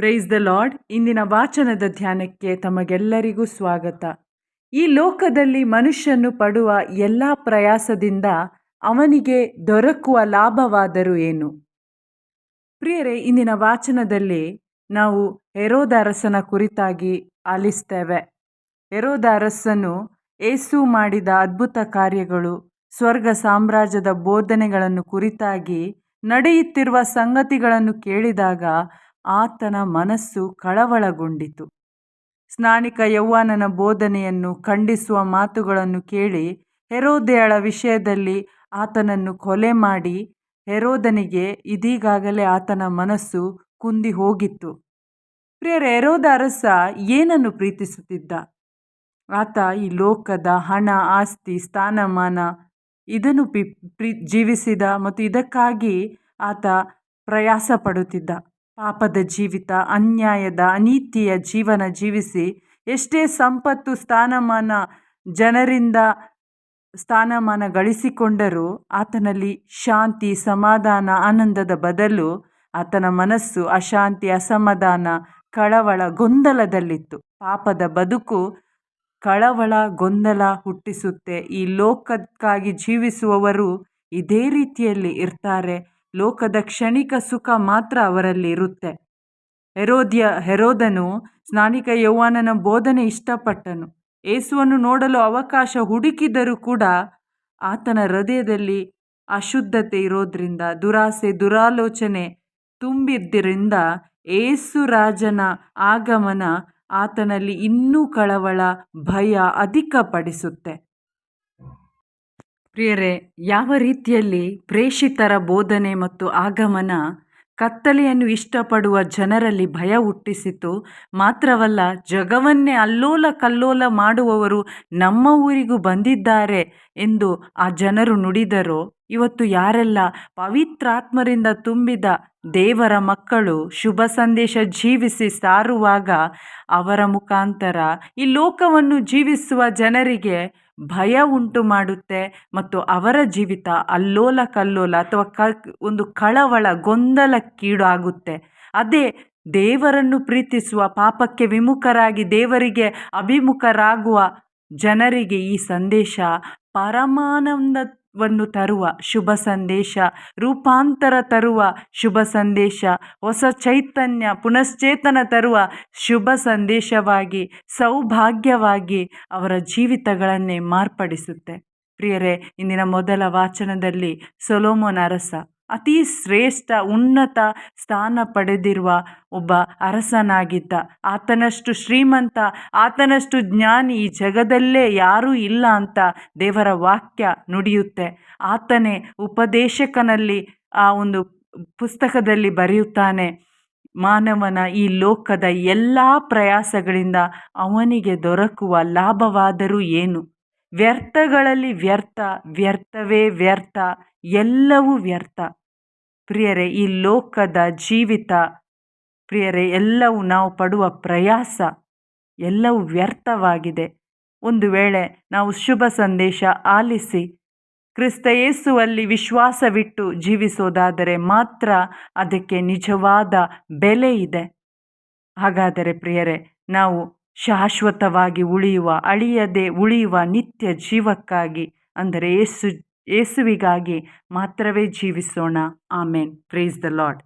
Praise the lord ಇಂದಿನ ವಾಚನದ ಧ್ಯಾನಕ್ಕೆ ತಮಗೆಲ್ಲರಿಗೂ ಸ್ವಾಗತ. ಈ ಲೋಕದಲ್ಲಿ ಮನುಷ್ಯನು ಪಡುವ ಎಲ್ಲ ಪ್ರಯಾಸದಿಂದ ಅವನಿಗೆ ದೊರಕುವ ಲಾಭವಾದರೂ ಏನು? ಪ್ರಿಯರೇ, ಇಂದಿನ ವಾಚನದಲ್ಲಿ ನಾವು ಹೆರೋದ ಅರಸನ ಕುರಿತಾಗಿ ಆಲಿಸ್ತೇವೆ. ಹೆರೋದ ಅರಸನು ಏಸು ಮಾಡಿದ ಅದ್ಭುತ ಕಾರ್ಯಗಳು, ಸ್ವರ್ಗ ಸಾಮ್ರಾಜ್ಯದ ಬೋಧನೆಗಳನ್ನು ಕುರಿತಾಗಿ ನಡೆಯುತ್ತಿರುವ ಸಂಗತಿಗಳನ್ನು ಕೇಳಿದಾಗ ಆತನ ಮನಸ್ಸು ಕಳವಳಗೊಂಡಿತು. ಸ್ನಾನಿಕ ಯೌವನನ ಬೋಧನೆಯನ್ನು ಖಂಡಿಸುವ ಮಾತುಗಳನ್ನು ಕೇಳಿ ಹೆರೋದೆಯಳ ವಿಷಯದಲ್ಲಿ ಆತನನ್ನು ಕೊಲೆ ಮಾಡಿ ಹೆರೋದನಿಗೆ ಇದೀಗಾಗಲೇ ಆತನ ಮನಸ್ಸು ಕುಂದಿ ಹೋಗಿತ್ತು. ಪ್ರಿಯರ, ಹೆರೋದ ಅರಸ ಏನನ್ನು ಪ್ರೀತಿಸುತ್ತಿದ್ದ? ಆತ ಈ ಲೋಕದ ಹಣ, ಆಸ್ತಿ, ಸ್ಥಾನಮಾನ ಇದನ್ನು ಪಿ, ಪ್ರೀ, ಜೀವಿಸಿದ ಮತ್ತು ಇದಕ್ಕಾಗಿ ಆತ ಪ್ರಯಾಸ ಪಡುತ್ತಿದ್ದ. ಪಾಪದ ಜೀವಿತ, ಅನ್ಯಾಯದ, ಅನೀತಿಯ ಜೀವನ ಜೀವಿಸಿ ಎಷ್ಟೇ ಸಂಪತ್ತು, ಸ್ಥಾನಮಾನ, ಜನರಿಂದ ಸ್ಥಾನಮಾನ ಗಳಿಸಿಕೊಂಡರೂ ಆತನಲ್ಲಿ ಶಾಂತಿ, ಸಮಾಧಾನ, ಆನಂದದ ಬದಲು ಆತನ ಮನಸ್ಸು ಅಶಾಂತಿ, ಅಸಮಾಧಾನ, ಕಳವಳ ಗೊಂದಲದಲ್ಲಿತ್ತು. ಪಾಪದ ಬದುಕು ಕಳವಳ ಗೊಂದಲ ಹುಟ್ಟಿಸುತ್ತೆ. ಈ ಲೋಕಕ್ಕಾಗಿ ಜೀವಿಸುವವರು ಇದೇ ರೀತಿಯಲ್ಲಿ ಇರ್ತಾರೆ. ಲೋಕದ ಕ್ಷಣಿಕ ಸುಖ ಮಾತ್ರ ಅವರಲ್ಲಿ ಇರುತ್ತೆ. ಹೆರೋದ್ಯ, ಹೆರೋದನು ಸ್ನಾನಿಕ ಯೌವನನ ಬೋಧನೆ ಇಷ್ಟಪಟ್ಟನು. ಏಸುವನ್ನು ನೋಡಲು ಅವಕಾಶ ಹುಡುಕಿದರೂ ಕೂಡ ಆತನ ಹೃದಯದಲ್ಲಿ ಅಶುದ್ಧತೆ ಇರೋದ್ರಿಂದ, ದುರಾಸೆ, ದುರಾಲೋಚನೆ ತುಂಬಿದ್ದರಿಂದ ಏಸು ರಾಜನ ಆಗಮನ ಆತನಲ್ಲಿ ಇನ್ನೂ ಕಳವಳ ಭಯ ಅಧಿಕಪಡಿಸುತ್ತೆ. ಪ್ರಿಯರೇ, ಯಾವ ರೀತಿಯಲ್ಲಿ ಪ್ರೇಷಿತರ ಬೋಧನೆ ಮತ್ತು ಆಗಮನ ಕತ್ತಲೆಯನ್ನು ಇಷ್ಟಪಡುವ ಜನರಲ್ಲಿ ಭಯ ಹುಟ್ಟಿಸಿತು, ಮಾತ್ರವಲ್ಲ ಜಗವನ್ನೇ ಅಲ್ಲೋಲ ಕಲ್ಲೋಲ ಮಾಡುವವರು ನಮ್ಮ ಊರಿಗೂ ಬಂದಿದ್ದಾರೆ ಎಂದು ಆ ಜನರು ನುಡಿದರು. ಇವತ್ತು ಯಾರೆಲ್ಲ ಪವಿತ್ರಾತ್ಮರಿಂದ ತುಂಬಿದ ದೇವರ ಮಕ್ಕಳು ಶುಭ ಸಂದೇಶ ಜೀವಿಸಿ ಸಾರುವಾಗ ಅವರ ಮುಖಾಂತರ ಈ ಲೋಕವನ್ನು ಜೀವಿಸುವ ಜನರಿಗೆ ಭಯ ಉಂಟು ಮಾಡುತ್ತೆ ಮತ್ತು ಅವರ ಜೀವಿತ ಅಲ್ಲೋಲ ಕಲ್ಲೋಲ ಅಥವಾ ಕ, ಒಂದು ಕಳವಳ ಗೊಂದಲಕ್ಕೀಡು ಆಗುತ್ತೆ ಅದೇ ದೇವರನ್ನು ಪ್ರೀತಿಸುವ ಪಾಪಕ್ಕೆ ವಿಮುಖರಾಗಿ ದೇವರಿಗೆ ಅಭಿಮುಖರಾಗುವ ಜನರಿಗೆ ಈ ಸಂದೇಶ ಪರಮಾನಂದವನ್ನು ತರುವ ಶುಭ ಸಂದೇಶ, ರೂಪಾಂತರ ತರುವ ಶುಭ ಸಂದೇಶ, ಹೊಸ ಚೈತನ್ಯ, ಪುನಶ್ಚೇತನ ತರುವ ಶುಭ ಸಂದೇಶವಾಗಿ, ಸೌಭಾಗ್ಯವಾಗಿ ಅವರ ಜೀವಿತಗಳನ್ನೇ ಮಾರ್ಪಡಿಸುತ್ತೆ. ಪ್ರಿಯರೇ, ಇಂದಿನ ಮೊದಲ ವಾಚನದಲ್ಲಿ ಸೊಲೋಮೋನ್ ಅರಸ ಅತಿ ಶ್ರೇಷ್ಠ, ಉನ್ನತ ಸ್ಥಾನ ಪಡೆದಿರುವ ಒಬ್ಬ ಅರಸನಾಗಿದ್ದ. ಆತನಷ್ಟು ಶ್ರೀಮಂತ, ಆತನಷ್ಟು ಜ್ಞಾನಿ ಈ ಜಗದಲ್ಲೇ ಯಾರೂ ಇಲ್ಲ ಅಂತ ದೇವರ ವಾಕ್ಯ ನುಡಿಯುತ್ತೆ. ಆತನೇ ಉಪದೇಶಕನಲ್ಲಿ ಆ ಒಂದು ಪುಸ್ತಕದಲ್ಲಿ ಬರೆಯುತ್ತಾನೆ, ಮಾನವನ ಈ ಲೋಕದ ಎಲ್ಲ ಪ್ರಯಾಸಗಳಿಂದ ಅವನಿಗೆ ದೊರಕುವ ಲಾಭವಾದರೂ ಏನು? ವ್ಯರ್ಥಗಳಲ್ಲಿ ವ್ಯರ್ಥ, ವ್ಯರ್ಥವೇ ವ್ಯರ್ಥ, ಎಲ್ಲವೂ ವ್ಯರ್ಥ. ಪ್ರಿಯರೇ, ಈ ಲೋಕದ ಜೀವಿತ ಪ್ರಿಯರೇ, ಎಲ್ಲವೂ ನಾವು ಪಡುವ ಪ್ರಯಾಸ, ಎಲ್ಲವೂ ವ್ಯರ್ಥವಾಗಿದೆ. ಒಂದು ವೇಳೆ ನಾವು ಶುಭ ಸಂದೇಶ ಆಲಿಸಿ ಕ್ರಿಸ್ತ ಯೇಸುವಲ್ಲಿ ವಿಶ್ವಾಸವಿಟ್ಟು ಜೀವಿಸೋದಾದರೆ ಮಾತ್ರ ಅದಕ್ಕೆ ನಿಜವಾದ ಬೆಲೆ ಇದೆ. ಹಾಗಾದರೆ ಪ್ರಿಯರೇ, ನಾವು ಶಾಶ್ವತವಾಗಿ ಉಳಿಯುವ, ಅಳಿಯದೆ ಉಳಿಯುವ ನಿತ್ಯ ಜೀವಕ್ಕಾಗಿ ಅಂದರೆ ಏಸು ಏಸುವಿಗಾಗಿ ಮಾತ್ರವೇ ಜೀವಿಸೋಣ. ಆಮೇನ್. Praise the Lord